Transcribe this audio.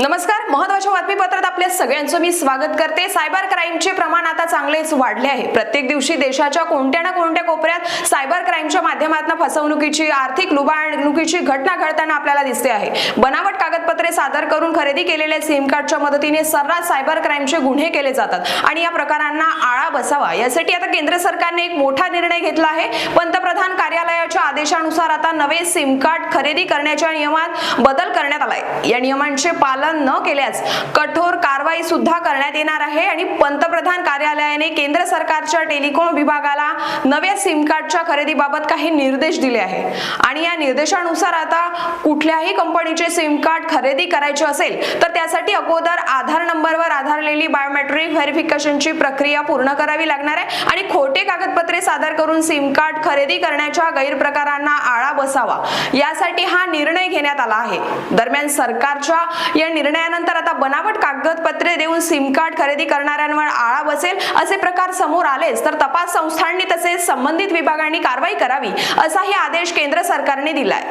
नमस्कार महत्त्वाच्या बातमीपत्रात आपल्या सगळ्यांचं मी स्वागत करते. सायबर क्राईमचे प्रमाण आता चांगलेच वाढले आहे. प्रत्येक दिवशी देशाच्या कोणत्या ना कोणत्या कोपऱ्यात सायबर क्राईमच्या माध्यमातून फसवणुकीची आर्थिक लुबाडणुकीची घटना घडताना आपल्याला दिसते आहे. बनावट कागदपत्रे सादर करून खरेदी केलेल्या सिम कार्डच्या मदतीने सर्रास सायबर क्राईमचे गुन्हे केले जातात आणि या प्रकारांना आळा बसावा. यासाठी आता केंद्र सरकारने एक मोठा निर्णय घेतला आहे. पंतप्रधान कार्यालयाच्या आदेशानुसार आता नवे सिम कार्ड खरेदी करण्याच्या नियमात बदल करण्यात आलाय. या नियमांचे पालन न केल्यास कठोर कारवाई सुद्धा करण्यात येणार आहे. आणि पंतप्रधान कार्यालयाने केंद्र सरकारच्या टेलिकॉम विभागाला नव्या सिम कार्डच्या खरेदीबाबत काही निर्देश दिले आहे आणि या निर्देशानुसार आता कुठल्याही कंपनीचे सिम कार्ड खरेदी करायचे असेल तर त्यासाठी अगोदर आधार नंबरवर आधारलेली बायोमेट्रिक व्हेरिफिकेशनची प्रक्रिया पूर्ण करावी लागणार आहे. आणि खोटे कागदपत्र सादर करून सिम कार्ड खरेदी करण्याच्या गैरप्रकारांना आळा बसावा. यासाठी हा निर्णय घेण्यात आला आहे. दरम्यान सरकारच्या या निर्णयानंतर आता बनावट कागदपत्रे देऊन सिम कार्ड खरेदी करणाऱ्यांवर आळा बसेल असे प्रकार समोर आलेच. तर तपास संस्थांनी तसेच संबंधित विभागांनी कारवाई करावी असाही आदेश केंद्र सरकारने दिलाय.